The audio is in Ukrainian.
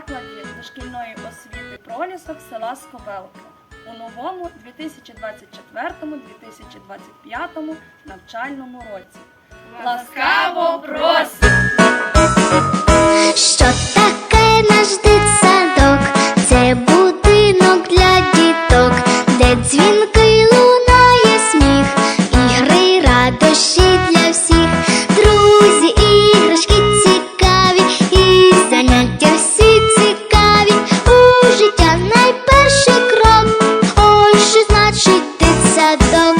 закладі дошкільної освіти пролісок села Сковелка у новому 2024-2025 навчальному році. Ласкаво просимо! Що таке наш дитсадок? Це будинок для діток, де дзвінка. Дитсадок? Що